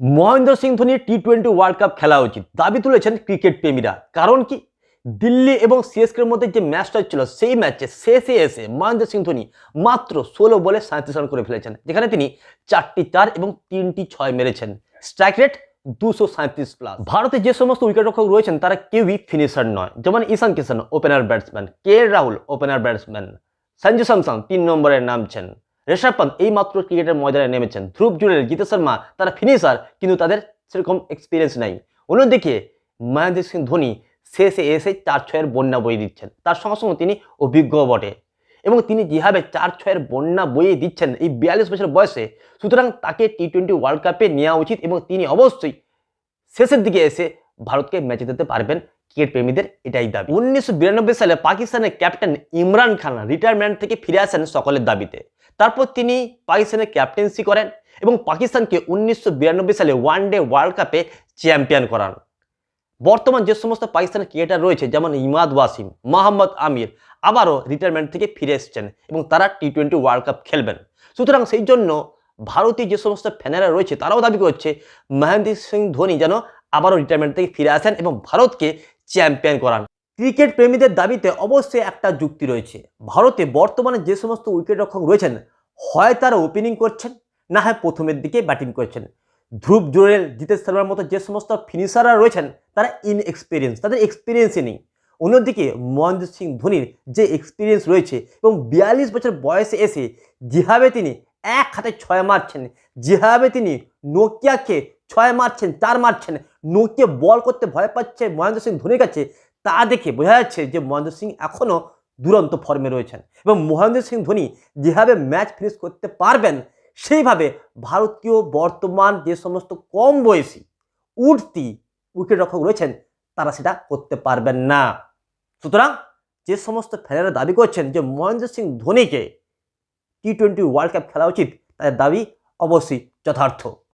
মহেন্দ্র সিং ধোনির টি twenty world cup খেলা উচিত। দাবি তুলেছেন ক্রিকেট প্রেমীরা। কারণ কি? দিল্লি এবং সিএসকের মধ্যে যে ম্যাচটা ছিল সেই ম্যাচে শেষে এসে মহেন্দ্র সিং ধোনি মাত্র ষোলো বলে সাঁত্রিশ রান করে ফেলেছেন। যেখানে তিনি চারটি চার এবং তিনটি ছয় মেরেছেন। স্ট্রাইক রেট দুশো সাঁত্রিশ প্লাস ভারতে যে সমস্ত উইকেট রক্ষক রয়েছেন, তারা কেউই ফিনিশার নয়। যেমন Ishan Kishan opener batsman K Rahul opener batsman Sanju Samson তিন নম্বরে নামছেন। ঋষভ পান্ত এই মাত্র ক্রিকেটের ময়দানে নেমেছেন। ধ্রুব জুরেল জিতেশ শর্মা, তারা ফিনিশার, কিন্তু তাদের সেরকম এক্সপিরিয়েন্স নাই। অন্যদিকে মহেন্দ্র সিং ধোনি শেষে এসে চার ছয়ের বন্যা বয়ে দিচ্ছেন। তার সঙ্গে সঙ্গে তিনি অভিজ্ঞ বটে। এবং তিনি যেভাবে চার ছয়ের বন্যা বয়ে দিচ্ছেন এই বিয়াল্লিশ বছর বয়সে, সুতরাং তাকে টি টোয়েন্টি ওয়ার্ল্ড কাপে নেওয়া উচিত এবং তিনি অবশ্যই শেষের দিকে এসে ভারতকে ম্যাচে দিতে পারবেন ক্রিকেট প্রেমীদের এটাই দাবি। উনিশশো বিরানব্বই সালে পাকিস্তানের ক্যাপ্টেন ইমরান খান রিটায়ারমেন্ট থেকে ফিরে আসেন সকলের দাবিতে। তারপর তিনি পাকিস্তানের ক্যাপ্টেন্সি করেন এবং পাকিস্তানকে উনিশশো বিরানব্বই সালে ওয়ান ডে ওয়ার্ল্ড কাপে চ্যাম্পিয়ন করান। বর্তমান যে সমস্ত পাকিস্তানের ক্রিকেটার রয়েছে, যেমন ইমাদ ওয়াসিম, মোহাম্মদ আমির, আবারও রিটায়ারমেন্ট থেকে ফিরে এসেছেন এবং তারা টি টোয়েন্টি ওয়ার্ল্ড কাপ খেলবেন। সুতরাং সেই জন্য ভারতীয় যে সমস্ত ফ্যানেরা রয়েছে, তারাও দাবি করছে, মহেন্দ্র সিং ধোনি যেন আবারও রিটায়ারমেন্ট থেকে ফিরে আসেন এবং ভারতকে চ্যাম্পিয়ন করান। ক্রিকেট প্রেমীদের দাবিতে অবশ্যই একটা যুক্তি রয়েছে। ভারতে বর্তমানে যে সমস্ত উইকেট রক্ষক রয়েছেন, হয় তারা ওপেনিং করছেন, না হয় প্রথমের দিকে ব্যাটিং করছেন। ধ্রুব জুরেল জিতেশ শর্মার মতো যে সমস্ত ফিনিশাররা রয়েছেন, তারা ইনএক্সপিরিয়েন্স তাদের এক্সপিরিয়েন্সই নেই। অন্যদিকে মহেন্দ্র সিং ধোনির যে এক্সপিরিয়েন্স রয়েছে এবং বিয়াল্লিশ বছর বয়সে এসে, যেভাবে তিনি এক হাতে ছয় মারছেন, যেভাবে তিনি নোকিয়াকে ছয় মারছেন, চার মারছেন। নোকিয়া বল করতে ভয় পাচ্ছে মহেন্দ্র সিং ধোনির কাছে। তা দেখে বোঝা যাচ্ছে যে মহেন্দ্র সিং এখনও দুরন্ত ফর্মে রয়েছেন এবং মহেন্দ্র সিং ধোনি যেভাবে ম্যাচ ফিনিশ করতে পারবেন, সেইভাবে ভারতীয় বর্তমান যে সমস্ত কম বয়সী উঠতি উইকেট রক্ষক রয়েছেন, তারা সেটা করতে পারবেন না। সুতরাং যে সমস্ত ফ্যানেরা দাবি করছেন যে মহেন্দ্র সিং ধোনিকে টি টোয়েন্টি ওয়ার্ল্ড কাপ খেলা উচিত, তাদের দাবি অবশ্যই যথার্থ।